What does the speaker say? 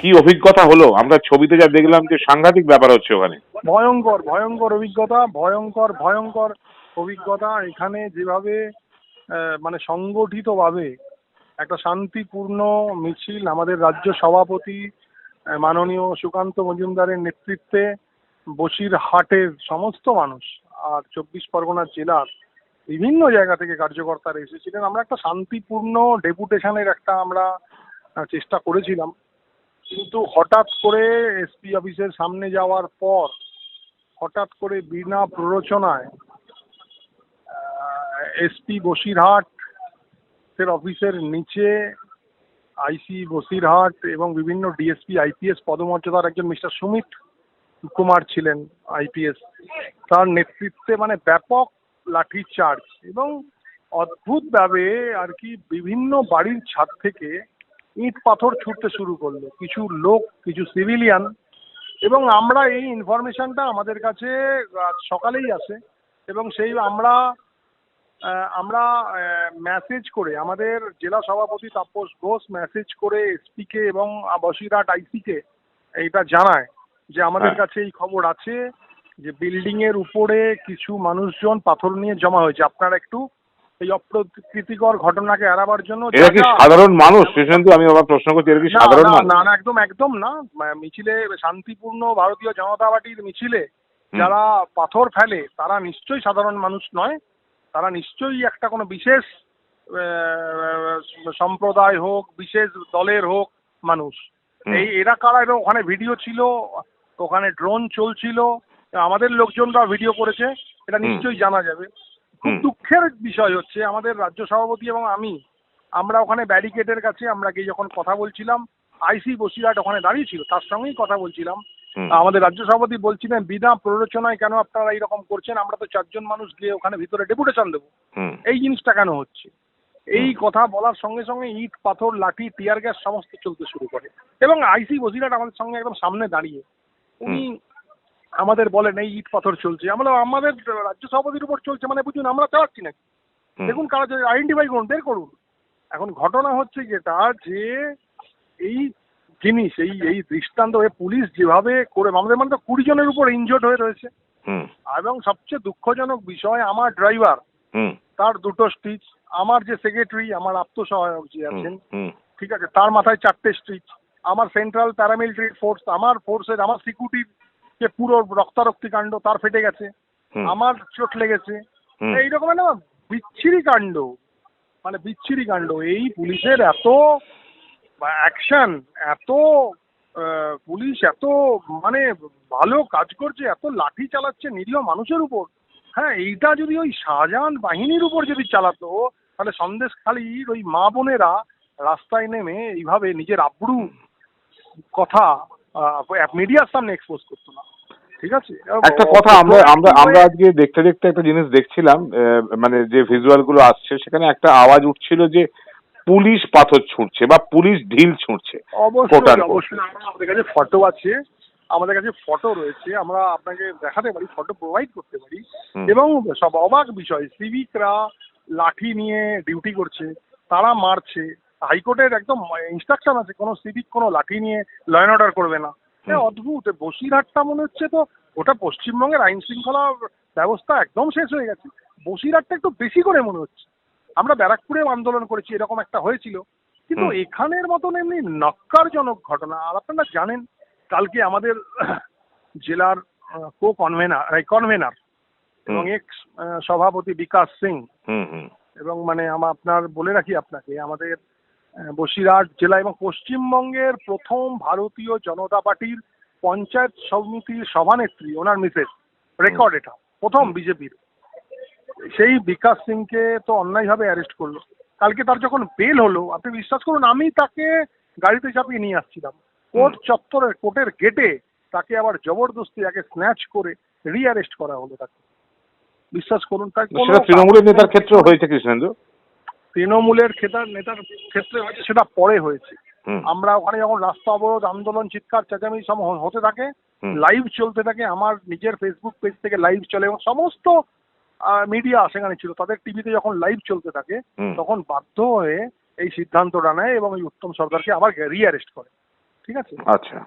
কি অভিজ্ঞতা হলো? আমরা ছবিতে যা দেখলাম যে সাংঘাতিক ব্যাপার হচ্ছে ওখানে। ভয়ঙ্কর ভয়ঙ্কর অভিজ্ঞতা, ভয়ঙ্কর ভয়ঙ্কর অভিজ্ঞতা। এখানে যেভাবে মানে সংগঠিতভাবে একটা শান্তিপূর্ণ মিছিল আমাদের রাজ্য সভাপতি মাননীয় সুকান্ত মজুমদারের নেতৃত্বে বসিরহাটের সমস্ত মানুষ আর চব্বিশ পরগনা জেলার বিভিন্ন জায়গা থেকে কার্যকর্তারা এসেছিলেন। আমরা একটা শান্তিপূর্ণ ডেপুটেশনের একটা আমরা চেষ্টা করেছিলাম। কিন্তু হঠাৎ করে এসপি অফিসের সামনে যাওয়ার পর হঠাৎ করে বিনা প্ররোচনায় এসপি বসিরহাট এর অফিসের নিচে, আইসি বসিরহাট এবং বিভিন্ন ডিএসপি, আইপিএস পদমর্যাদার একজন মিস্টার সুমিত কুমার ছিলেন আইপিএস। তার নেতৃত্বে মানে ব্যাপক লাঠি চার্জ এবং অদ্ভুতভাবে আর কি বিভিন্ন বাড়ির ছাদ থেকে ইট পাথর ছুটতে শুরু করল কিছু লোক কিছু সিভিলিয়ান এবং আমরা এই ইনফরমেশনটা আমাদের কাছে সকালেই আসে এবং সেই আমরা আমরা মেসেজ করে আমাদের জেলা সভাপতি তাপস ঘোষ মেসেজ করে এসপিকে এবং বসিরহাট আইসিকে এইটা জানায় যে আমাদের হ্যাঁ। কাছে এই খবর আছে যে বিল্ডিং এর উপরে কিছু মানুষজন পাথর নিয়ে জমা হয়েছে আপনারা একটু এই অপ্রকৃতিকর ঘটনাকে এড়াবার জন্য এরা কি সাধারণ মানুষ? আমি আবার প্রশ্ন করছি এরা কি সাধারণ মানুষ? না না একদম একদম না। মিছিলে শান্তিপূর্ণ ভারতীয় জনতা পার্টির মিছিলে যারা পাথর ফেলে তারা নিশ্চয়ই সাধারণ মানুষ নয়। তারা নিশ্চয়ই একটা কোনো বিশেষ সম্প্রদায় হোক বিশেষ দলের হোক মানুষ। এই এরা কারা? এরা ওখানে ভিডিও ছিল ওখানে ড্রোন চলছিল। আমাদের লোকজনরা ভিডিও করেছে এটা। নিশ্চয়ই জানা যাবে। খুব দুঃখের বিষয় হচ্ছে আমাদের রাজ্য সভাপতি এবং আমি আমরা ওখানে ব্যারিকেডের কাছে আমরা গিয়ে যখন কথা বলছিলাম আইসি বসিরহাট ওখানে দাঁড়িয়ে ছিল তার সঙ্গেই কথা বলছিলাম। আমাদের রাজ্য সভাপতি বলছিলেন বিনা প্ররোচনায় কেন আপনারা এইরকম করছেন? আমরা তো চারজন মানুষ গিয়ে ওখানে ভিতরে ডেপুটেশন দেবো। এই জিনিসটা কেন হচ্ছে? এই কথা বলার সঙ্গে সঙ্গে ইট পাথর লাঠি টিয়ার গ্যাস সমস্ত চলতে শুরু করে। এবং আইসি বসিরহাট আমাদের সঙ্গে একদম সামনে দাঁড়িয়ে। উনি আমাদের বলেন এই ইট পাথর চলছে। আমরা আমাদের রাজ্য সভাপতির উপর চলছে মানে বুঝুন আমরা চালাচ্ছি নাকি? দেখুন কারা আইডেন্টিফাই করুন বের করুন। এখন ঘটনা হচ্ছে যেটা যে এই জিনিস এই এই দৃষ্টান্ত হয়ে পুলিশ যেভাবে করে আমাদের মানে তো কুড়ি জনের উপর ইনজোর্ড হয়ে রয়েছে। হুম। এবং সবচেয়ে দুঃখজনক বিষয় আমার ড্রাইভার হুম। তার দুটো স্টিচ আমার যে সেক্রেটারি আমার আত্মসহায়ক যে আছেন ঠিক আছে তার মাথায় চারটে স্টিচ আমার সেন্ট্রাল প্যারামিলিটারি ফোর্স আমার ফোর্সের আমার সিকিউরিটির যে পুরো রক্তারক্তি কাণ্ড তার ফেটে গেছে আমার চোট লেগেছে। এইরকম না বিচ্ছিরি কাণ্ড মানে বিচ্ছিরি কাণ্ড। এই পুলিশের এত অ্যাকশন এত পুলিশ এত মানে ভালো কাজ করছে এত লাঠি চালাচ্ছে নিরীহ মানুষের উপর। হ্যাঁ এইটা যদি ওই শাহজাহান বাহিনীর উপর যদি চালাতো তাহলে সন্দেশখালীর ওই মা বোনেরা রাস্তায় নেমে এইভাবে নিজের আব্রু কথা মিডিয়ার সামনে এক্সপোজ করতো না। ঠিক আছে? একটা কথা আমরা আমরা আমরা আজকে দেখতে দেখতে একটা জিনিস দেখছিলাম মানে যে ভিজুয়ালগুলো আসছে সেখানে একটা আওয়াজ উঠছিল যে পুলিশ পাথর ছুঁড়ছে বা পুলিশ ঢিল ছুঁড়ছে অবশ্যই অবশ্যই। আমাদের কাছে ফটো আছে আমাদের কাছে ফটো রয়েছে আমরা আপনাকে দেখাতে পারি ফটো প্রোভাইড করতে পারি। এবং সব অবাক বিষয় সিভিকরা লাঠি নিয়ে ডিউটি করছে তারা মারছে হাইকোর্টের একদম ইনস্ট্রাকশন আছে কোনো সিভিক কোনো লাঠি নিয়ে লয়েন অর্ডার করবে না। হুম। অদ্ভুত। বসিরহাটটা মনে হচ্ছে তো ওটা পশ্চিমবঙ্গের আইন শৃঙ্খলা ব্যবস্থা একদম শেষ হয়ে গেছে। বসিরহাটটা একটু বেশি করে মনে হচ্ছে। আমরা ব্যারাকপুরেও আন্দোলন করেছি এরকম একটা হয়েছিল। কিন্তু এখানের মতন এমনি নক্কারজনক ঘটনা আর আপনারা জানেন কালকে আমাদের জেলার কো কনভেনার কনভেনার এবং। এক্স সভাপতি বিকাশ সিং হুম হুম। এবং মানে আমার আপনার বলে রাখি আপনাকে আমাদের বসিরহাট জেলা এবং পশ্চিমবঙ্গের প্রথম ভারতীয় জনতা পার্টির পঞ্চায়েত সমিতির সভানেত্রী ওনার মিসেস রেকর্ড এটা প্রথম বিজেপির। সেই বিকাশ সিংকে তো অন্যায়ভাবে অ্যারেস্ট করল। কালকে তার যখন বেল হলো আপনি বিশ্বাস করুন আমি তাকে গাড়িতে চাপিয়ে নিয়ে আসছিলাম। কোর্ট চত্বরের কোর্টের গেটে তাকে আবার জবরদস্তি আগে স্ন্যাচ করে রিঅ্যারেস্ট করা হলো তাকে। বিশ্বাস করুন তাই তৃণমূলের নেতার ক্ষেত্রেও হয়েছে কৃষ্ণেন্দু তৃণমূলের খেতার নেতার ক্ষেত্রে হয়তো সেটা পরে হয়েছে। আমরা ওখানে যখন রাস্তা অবরোধ আন্দোলন চিৎকার চেঁচামেচি সব হতে থাকে লাইভ চলতে থাকে আমার নিজের ফেসবুক পেজ থেকে লাইভ চলে এবং সমস্ত মিডিয়া সেখানে ছিল। তাদের টিভিতে যখন লাইভ চলতে থাকে তখন বাধ্য হয়ে এই সিদ্ধান্তটা নেয় এবং এই উত্তম সরকারকে আবার রিঅ্যারেস্ট করে। ঠিক আছে? আচ্ছা।